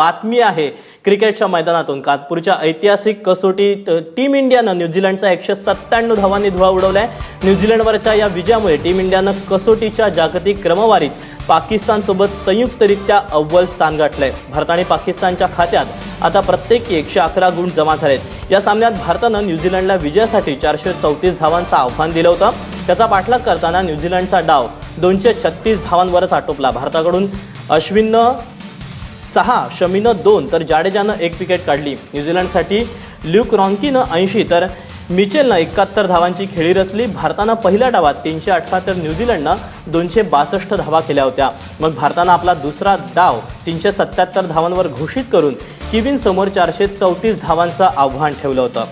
बातमी आहे क्रिकेटच्या मैदानातून. कानपूरच्या ऐतिहासिक कसोटीत टीम इंडियानं न्यूझीलंडचा एकशे सत्त्याण्णव धावांनी धुवा उडवलाय. न्यूझीलंडवरच्या या विजयामुळे टीम इंडियानं कसोटीच्या जागतिक क्रमवारीत पाकिस्तानसोबत संयुक्तरित्या अव्वल स्थान गाठलंय. भारत आणि पाकिस्तानच्या खात्यात आता प्रत्येकी एकशे अकरा गुण जमा झालेत. या सामन्यात भारतानं न्यूझीलंडला विजयासाठी चारशे चौतीस धावांचं आव्हान दिलं होतं. त्याचा पाठलाग करताना न्यूझीलंडचा डाव दोनशे छत्तीस धावांवरच आटोपला. भारताकडून अश्विननं सहा शमीनं दोन तर जाडेजानं एक विकेट काढली. न्यूझीलंडसाठी ल्यूक रॉन्कीनं ऐंशी तर मिचेलनं एकाहत्तर धावांची खेळी रचली. भारतानं पहिल्या डावात तीनशे अठरा तर न्यूझीलंडनं दोनशे बासष्ट धावा केल्या होत्या. मग भारतानं आपला दुसरा डाव तीनशे सत्त्याहत्तर धावांवर घोषित करून किविन समोर चारशे चौतीस धावांचं आव्हान ठेवलं होतं.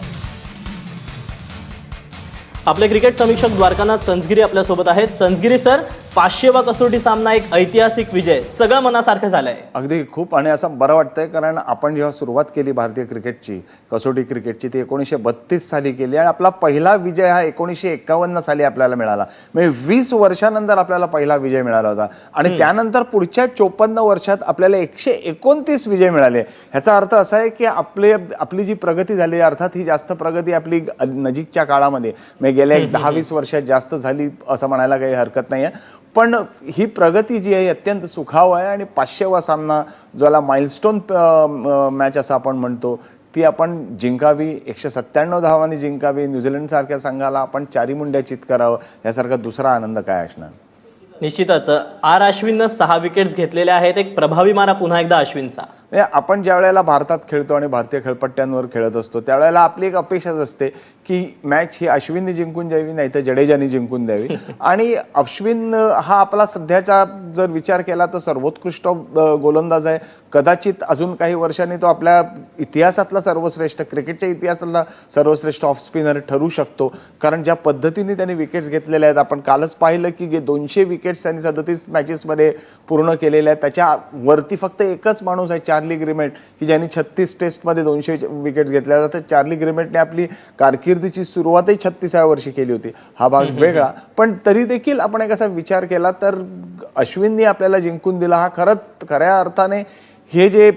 आपले क्रिकेट समीक्षक द्वारकानाथ संजगिरी आपल्यासोबत आहेत. संजगिरी सर पाचशेवा कसोटी सामना एक ऐतिहासिक विजय सगळं मनासारखं झालंय. अगदी खूप आणि असं बरं वाटतंय कारण आपण जेव्हा सुरुवात केली भारतीय क्रिकेटची कसोटी क्रिकेटची ती एकोणीसशे बत्तीस साली केली आणि आपला पहिला विजय हा एकोणीसशे एकावन्न साली आपल्याला मिळाला. म्हणजे वीस वर्षानंतर आपल्याला पहिला विजय मिळाला होता. आणि त्यानंतर पुढच्या चोपन्न वर्षात आपल्याला एकशे एकोणतीस विजय मिळाले. ह्याचा अर्थ असा आहे की आपले आपली जी प्रगती झाली अर्थात ही जास्त प्रगती आपली नजीकच्या काळामध्ये. म्हणजे गेल्या एक दहा वीस वर्षात जास्त झाली असं म्हणायला काही हरकत नाही आहे पण ही प्रगती जी आहे अत्यंत सुखाव आहे आणि पाचशेवा सामना ज्याला माइलस्टोन मॅच असं आपण म्हणतो ती आपण जिंकावी एकशे सत्त्याण्णव धावांनी जिंकावी न्यूझीलंडसारख्या संघाला आपण चारी मुंड्या चित करावं यासारखा दुसरा आनंद काय असणार? निश्चितच. आर अश्विननं सहा विकेट्स घेतलेल्या आहेत. एक प्रभावी मारा पुन्हा एकदा अश्विनचा. म्हणजे आपण ज्या वेळेला भारतात खेळतो आणि भारतीय खेळपट्ट्यांवर खेळत असतो त्यावेळेला आपली एक अपेक्षाच असते की मॅच ही अश्विनने जिंकून द्यावी नाही तर जडेजाने जिंकून द्यावी. आणि अश्विन हा आपला सध्याचा जर विचार केला तर सर्वोत्कृष्ट गोलंदाज आहे. कदाचित अजून काही वर्षांनी तो आपल्या इतिहासातला सर्वश्रेष्ठ क्रिकेटच्या इतिहासातला सर्वश्रेष्ठ ऑफ स्पिनर ठरू शकतो. कारण ज्या पद्धतीने त्यांनी विकेट्स घेतलेल्या आहेत आपण कालच पाहिलं की दोनशे विकेट्स त्यांनी सदतीस मॅचेसमध्ये पूर्ण केलेल्या आहेत त्याच्या वरती फक्त एकच माणूस आहे चार्ली ग्रिमेट की ज्यांनी छत्तीस टेस्टमध्ये दोनशे विकेट्स घेतल्या. तर चार्ली ग्रिमेटने आपली कारकिर्दीची सुरुवातही छत्तीसाव्या वर्षी केली होती. हा भाग वेगळा. पण तरी देखील आपण एक असा विचार केला तर अश्विननी आपल्याला जिंकून दिला हा खरंच खऱ्या अर्थाने हे जे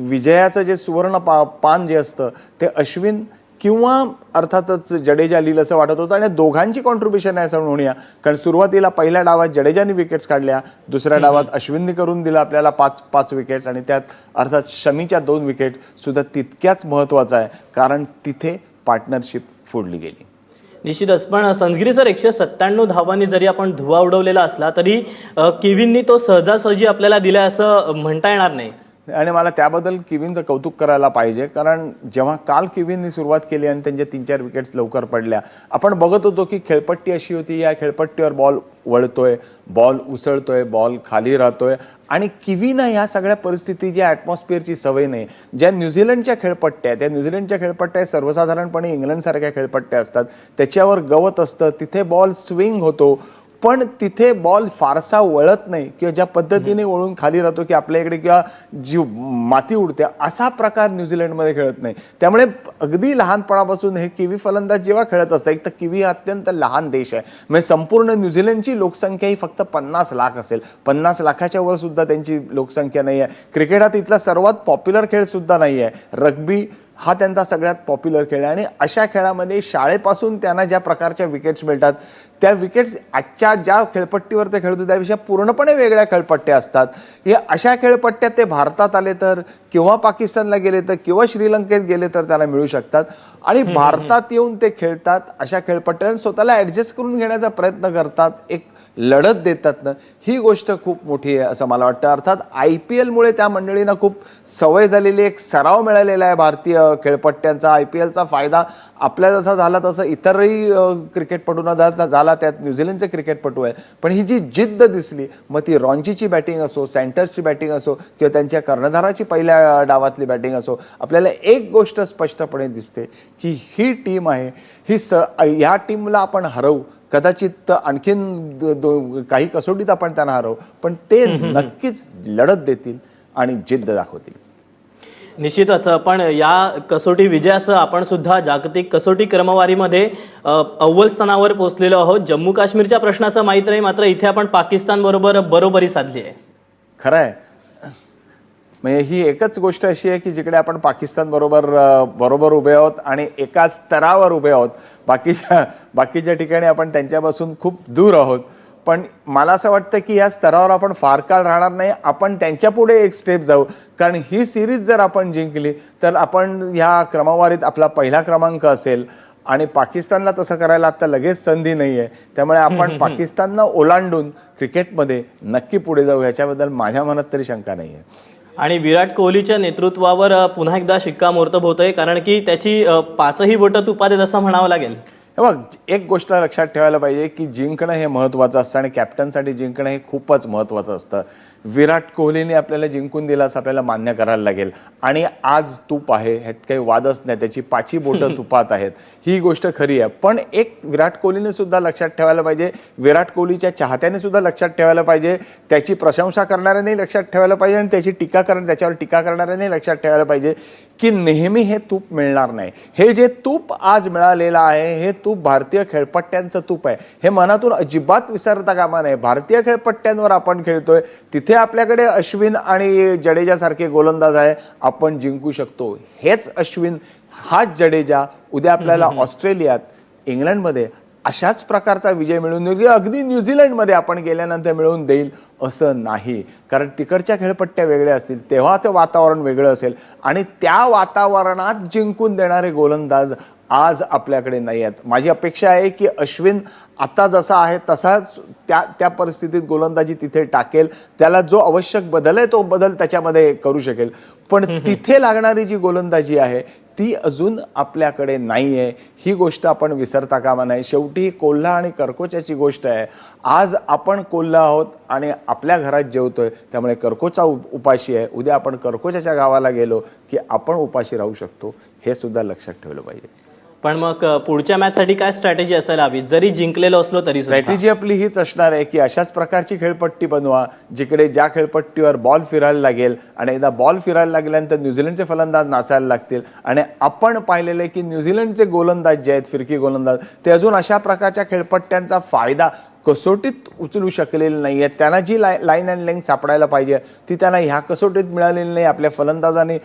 विजयाचं जे सुवर्ण पा पान जे असतं ते अश्विन किंवा अर्थातच जडेजा लिहिलं असं वाटत होतं आणि दोघांची कॉन्ट्रीब्युशन आहे असं म्हणूया. कारण सुरुवातीला पहिल्या डावात जडेजाने विकेट्स काढल्या दुसऱ्या डावात अश्विननी करून दिलं आपल्याला पाच पाच विकेट्स आणि त्यात अर्थात शमीच्या दोन विकेट सुद्धा तितक्याच महत्त्वाचं आहे कारण तिथे पार्टनरशिप फोडली गेली. निश्चितच. पण संसगिरी सर एकशे सत्त्याण्णव धावांनी जरी आपण धुवा उडवलेला असला तरी केविननी तो सहजासहजी आपल्याला दिलाय असं म्हणता येणार नाही. आणि मला त्याबद्दल किवींचं कौतुक करायला पाहिजे कारण जेव्हा काल किवींनी सुरुवात केली आणि त्यांच्या तीन चार विकेट्स लवकर पडल्या आपण बघत होतो की खेळपट्टी अशी होती या खेळपट्टीवर बॉल वळतोय बॉल उसळतोय बॉल खाली राहतोय आणि किवीनं ह्या सगळ्या परिस्थिती ज्या ॲटमॉस्फिअरची सवय नाही. ज्या न्यूझीलंडच्या खेळपट्ट्या आहेत, त्या न्यूझीलंडच्या खेळपट्ट्या सर्वसाधारणपणे इंग्लंडसारख्या खेळपट्ट्या असतात त्याच्यावर गवत असतं तिथे बॉल स्विंग होतो पण तिथे बॉल फारसा वळत नाही किंवा ज्या पद्धतीने वळून खाली राहतो की आपल्या इकडे किंवा जी माती उडते असा प्रकार न्यूझीलंडमध्ये खेळत नाही. त्यामुळे अगदी लहानपणापासून हे किवी फलंदाज जेव्हा खेळत असतात एक तर किवी हा अत्यंत लहान देश आहे. म्हणजे संपूर्ण न्यूझीलंडची लोकसंख्या ही फक्त पन्नास लाख असेल. पन्नास लाखाच्या वर सुद्धा त्यांची लोकसंख्या नाही आहे क्रिकेट हा तिथला सर्वात पॉप्युलर खेळ सुद्धा नाही आहे रग्बी हा त्यांचा सगळ्यात पॉप्युलर खेळ आहे. आणि अशा खेळामध्ये शाळेपासून त्यांना ज्या प्रकारच्या विकेट्स मिळतात त्या विकेट्स आजच्या ज्या खेळपट्टीवर ते खेळतो त्यापेक्षा पूर्णपणे वेगळ्या खेळपट्ट्या असतात. हे अशा खेळपट्ट्या ते भारतात आले तर किंवा पाकिस्तानला गेले तर किंवा श्रीलंकेत गेले तर त्याला मिळू शकतात. आणि भारतात येऊन ते खेळतात अशा खेळपट्ट्या स्वतःला ऍडजस्ट करून घेण्याचा प्रयत्न करतात एक लढत देतात ना ही गोष्ट खूप मोठी आहे असं मला वाटतं. अर्थात आय पी एलमुळे त्या मंडळींना खूप सवय झालेली एक सराव मिळालेला आहे भारतीय खेळपट्ट्यांचा. आय पी एलचा फायदा आपल्या जसा झाला तसं इतरही क्रिकेटपटूंना झाला झाला त्यात न्यूझीलंडचे क्रिकेटपटू आहे पण ही जी जिद्द दिसली मग ती रॉन्चीची बॅटिंग असो सँटर्सची बॅटिंग असो किंवा त्यांच्या कर्णधाराची पहिल्या डावातली बॅटिंग असो आपल्याला एक गोष्ट स्पष्टपणे दिसते की ही टीम आहे ही स ह्या टीमला आपण हरवू कदाचित आणखीन दो- काही कसोटीत आपण त्यांना हरवू पण ते नक्कीच लढत देतील आणि जिद्द दाखवतील. निश्चितच पण या कसोटी विजयासह आपण सुद्धा जागतिक कसोटी क्रमवारीमध्ये अव्वल स्थानावर पोहोचलेलो आहोत. जम्मू काश्मीरच्या प्रश्नाचं माहीत नाही मात्र इथे आपण पाकिस्तान बरोबर बरोबरी साधली आहे. खरं आहे. म्हणजे ही एकच गोष्ट अशी आहे की जिकडे आपण पाकिस्तान बरोबर बरोबर उभे आहोत आणि एका स्तरावर उभे आहोत. बाकीच्या बाकीच्या ठिकाणी आपण त्यांच्यापासून खूप दूर आहोत. पण मला असं वाटतं की या स्तरावर आपण फार काळ राहणार नाही. आपण त्यांच्या पुढे एक स्टेप जाऊ. कारण ही सिरीज जर आपण जिंकली तर आपण ह्या क्रमवारीत आपला पहिला क्रमांक असेल. आणि पाकिस्तानला तसं करायला आता लगेच संधी नाही आहे त्यामुळे आपण पाकिस्ताननं ओलांडून क्रिकेटमध्ये नक्की पुढे जाऊ. ह्याच्याबद्दल माझ्या मनात तरी शंका नाही आहे आणि विराट कोहलीच्या नेतृत्वावर पुन्हा एकदा शिक्कामोर्तब होत आहे कारण की त्याची पाचही बोटं तुपात आहेत असं म्हणावं लागेल. हे बघ एक गोष्ट लक्षात ठेवायला पाहिजे की जिंकणं हे महत्त्वाचं असतं आणि कॅप्टनसाठी जिंकणं हे खूपच महत्त्वाचं असतं. विराट कोहलीने आपल्याला जिंकून दिलं असं आपल्याला मान्य करायला लागेल. आणि आज तूप आहे ह्यात काही वादच नाही त्याची पाची बोटं तुपात आहेत. ही गोष्ट खरी आहे. पण एक विराट कोहलीने सुद्धा लक्षात ठेवायला पाहिजे विराट कोहलीच्या चाहत्याने सुद्धा लक्षात ठेवायला पाहिजे त्याची प्रशंसा करणाऱ्याने लक्षात ठेवायला पाहिजे आणि त्याची टीका कर त्याच्यावर टीका करणाऱ्याने लक्षात ठेवायला पाहिजे. की नेहमी हे तूप मिळणार नाही. हे जे तूप आज मिळालेलं आहे हे तूप भारतीय खेळपट्ट्यांचं तूप आहे. हे मनातून अजिबात विसरता कामा नये. भारतीय खेळपट्ट्यांवर आपण खेळतोय तिथे आपल्याकडे अश्विन आणि जडेजासारखे गोलंदाज आहे आपण जिंकू शकतो. हेच अश्विन हाच जडेजा उद्या आपल्याला ऑस्ट्रेलियात इंग्लंडमध्ये अशाच प्रकारचा विजय मिळवून देईल. अगदी न्यूझीलंडमध्ये आपण गेल्यानंतर मिळवून देईल असं नाही. कारण तिकडच्या खेळपट्ट्या वेगळ्या असतील तेव्हा ते वातावरण वेगळं असेल. आणि त्या वातावरणात जिंकून देणारे गोलंदाज आज आपल्याकडे नाही आहेत. माझी अपेक्षा आहे की अश्विन आता जसा आहे तसाच त्या त्या परिस्थितीत गोलंदाजी तिथे टाकेल. त्याला जो आवश्यक बदल आहे तो बदल त्याच्यामध्ये करू शकेल. पण तिथे लागणारी जी गोलंदाजी आहे ती अजून आपल्याकडे नाही आहे ही गोष्ट आपण विसरता कामा नाही शेवटी ही कोल्हा आणि कर्कोच्याची गोष्ट आहे. आज आपण कोल्हा आहोत आणि आपल्या घरात जेवतोय. त्यामुळे कर्कोचा उप- उपाशी आहे. उद्या आपण कर्कोच्याच्या गावाला गेलो की आपण उपाशी राहू शकतो. हे सुद्धा लक्षात ठेवलं पाहिजे. पण मग पुढच्या मॅचसाठी काय स्ट्रॅटेजी असायला हवी जरी जिंकलेलो असलो तरी स्ट्रॅटेजी आपली हीच असणार आहे की अशाच प्रकारची खेळपट्टी बनवा जिकडे ज्या खेळपट्टीवर बॉल फिरायला लागेल आणि एकदा बॉल फिरायला लागल्यानंतर न्यूझीलंडचे फलंदाज नाचायला लागतील. आणि आपण पाहिलेले की न्यूझीलंडचे गोलंदाज जे आहेत फिरकी गोलंदाज ते अजून अशा प्रकारच्या खेळपट्ट्यांचा फायदा कसोटीत उचलू शकलेली नाही आहेत त्यांना जी लाय लाईन अँड लाईन सापडायला पाहिजे ती त्यांना ह्या कसोटीत मिळालेली नाही. आपल्या फलंदाजाने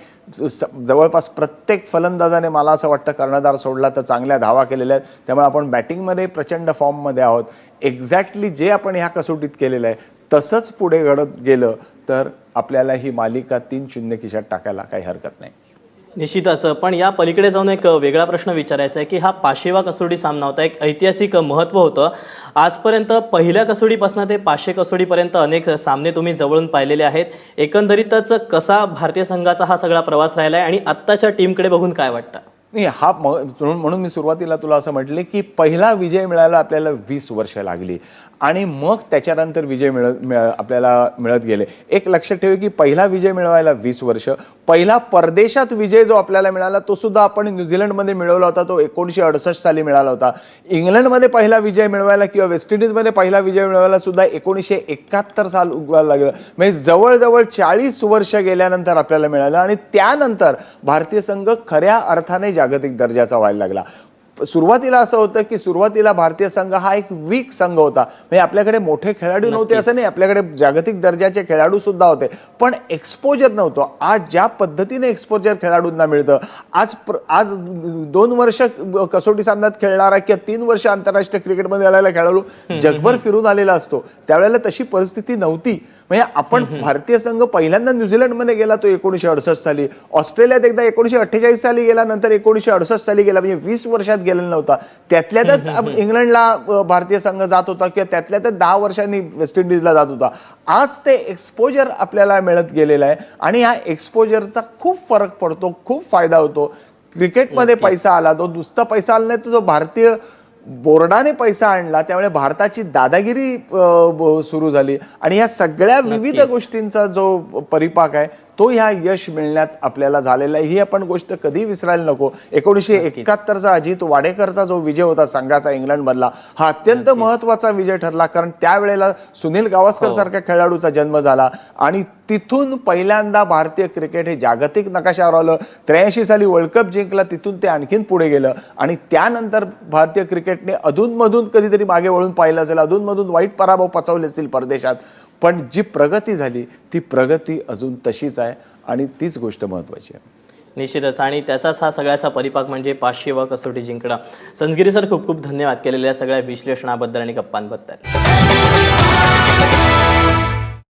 स- जवळपास प्रत्येक फलंदाजाने मला असं वाटतं कर्णधार सोडला तर चांगल्या धावा केलेल्या आहेत. त्यामुळे आपण बॅटिंगमध्ये प्रचंड फॉर्ममध्ये आहोत. एक्झॅक्टली जे आपण ह्या कसोटीत केलेलं आहे तसंच पुढे घडत गेलं तर आपल्याला ही मालिका तीन शून्य खिशात टाकायला काही हरकत नाही. निश्चितच. पण या पलीकडे जाऊन एक वेगळा प्रश्न विचारायचा आहे की हा पाचशेवा कसोटी सामना होता एक ऐतिहासिक महत्त्व होतं. आजपर्यंत पहिल्या कसोटीपासून ते पाचशे कसोटीपर्यंत अनेक सामने तुम्ही जवळून पाहिलेले आहेत. एकंदरीतच कसा भारतीय संघाचा हा सगळा प्रवास राहिला आहे आणि आत्ताच्या टीमकडे बघून काय वाटतं? नाही हा म्हणून म्हणून मी सुरुवातीला तुला असं म्हटले की पहिला विजय मिळायला आपल्याला वीस वर्ष लागली. आणि मग त्याच्यानंतर विजय मिळत मिळ- आपल्याला मिळत गेले. एक लक्षात ठेव की पहिला विजय मिळवायला वीस वर्ष पहिला परदेशात विजय जो आपल्याला मिळाला तो सुद्धा आपण न्यूझीलंडमध्ये मिळवला होता तो एकोणीशे अडुसष्ट साली मिळाला होता. इंग्लंडमध्ये पहिला विजय मिळवायला किंवा वेस्ट इंडिजमध्ये पहिला विजय मिळवायला सुद्धा एकोणीसशे एकाहत्तर साल उगवायला लागलं. म्हणजे जवळजवळ चाळीस वर्ष गेल्यानंतर आपल्याला मिळालं आणि त्यानंतर भारतीय संघ खऱ्या अर्थाने जागतिक दर्जाचा व्हायला लागला. सुरुवातीला असं होतं की सुरुवातीला भारतीय संघ हा एक वीक संघ होता. म्हणजे आपल्याकडे मोठे खेळाडू नव्हते असं नाही आपल्याकडे जागतिक दर्जाचे खेळाडू सुद्धा होते. पण एक्सपोजर नव्हतं. आज ज्या पद्धतीने एक्सपोजर खेळाडूंना मिळतं आज प्र- आज दोन वर्ष कसोटी सामन्यात खेळणारा किंवा तीन वर्ष आंतरराष्ट्रीय क्रिकेटमध्ये आलेला खेळाडू जगभर फिरून आलेला असतो. त्यावेळेला तशी परिस्थिती नव्हती. म्हणजे आपण भारतीय संघ पहिल्यांदा न्यूझीलंडमध्ये गेला तो एकोणीशे अडुसष्ट साली. ऑस्ट्रेलियात एकदा एकोणीशे अठ्ठेचाळीस साली गेला नंतर एकोणीशे अडुसष्ट साली गेला. म्हणजे वीस वर्षात गेलेला नव्हता. त्यातल्या त्यात इंग्लंडला भारतीय संघ जात होता किंवा त्यातल्या त्यात दहा वर्षांनी वेस्ट इंडिजला जात होता. आज ते एक्सपोजर आपल्याला मिळत गेलेलं आहे आणि ह्या एक्सपोजरचा खूप फरक पडतो खूप फायदा होतो. क्रिकेटमध्ये पैसा आला तो नुसता पैसा आला नाही तो जो भारतीय बोर्डाने पैसा आणला त्यामुळे भारताची दादागिरी सुरू झाली. आणि या सगळ्या विविध. गोष्टींचा जो परिपाक आहे तो ह्या यश मिळण्यात आपल्याला झालेला आहे. ही आपण गोष्ट कधी विसरायला नको. एकोणीशे एकाहत्तरचा अजित वाडेकरचा जो विजय होता संघाचा इंग्लंड मधला हा अत्यंत महत्त्वाचा विजय ठरला. कारण त्यावेळेला सुनील गावस्कर सारख्या खेळाडूचा जन्म झाला. आणि तिथून पहिल्यांदा भारतीय क्रिकेट हे जागतिक नकाशावर आलं. त्र्याऐंशी साली वर्ल्ड कप जिंकला तिथून ते आणखीन पुढे गेलं. आणि त्यानंतर भारतीय क्रिकेटने अधूनमधून कधीतरी मागे वळून पाहिलं असेल अधूनमधून वाईट पराभव पचवले असतील परदेशात. पण जी प्रगती झाली ती प्रगती अजून तशीच आहे आणि तीच गोष्ट महत्वाची आहे. निश्चितच. आणि त्याचाच हा सगळ्याचा परिपाक म्हणजे पाचशे व कसोटी जिंकणं. संजगिरी सर खूप खूप धन्यवाद केलेल्या सगळ्या विश्लेषणाबद्दल आणि गप्पांबद्दल.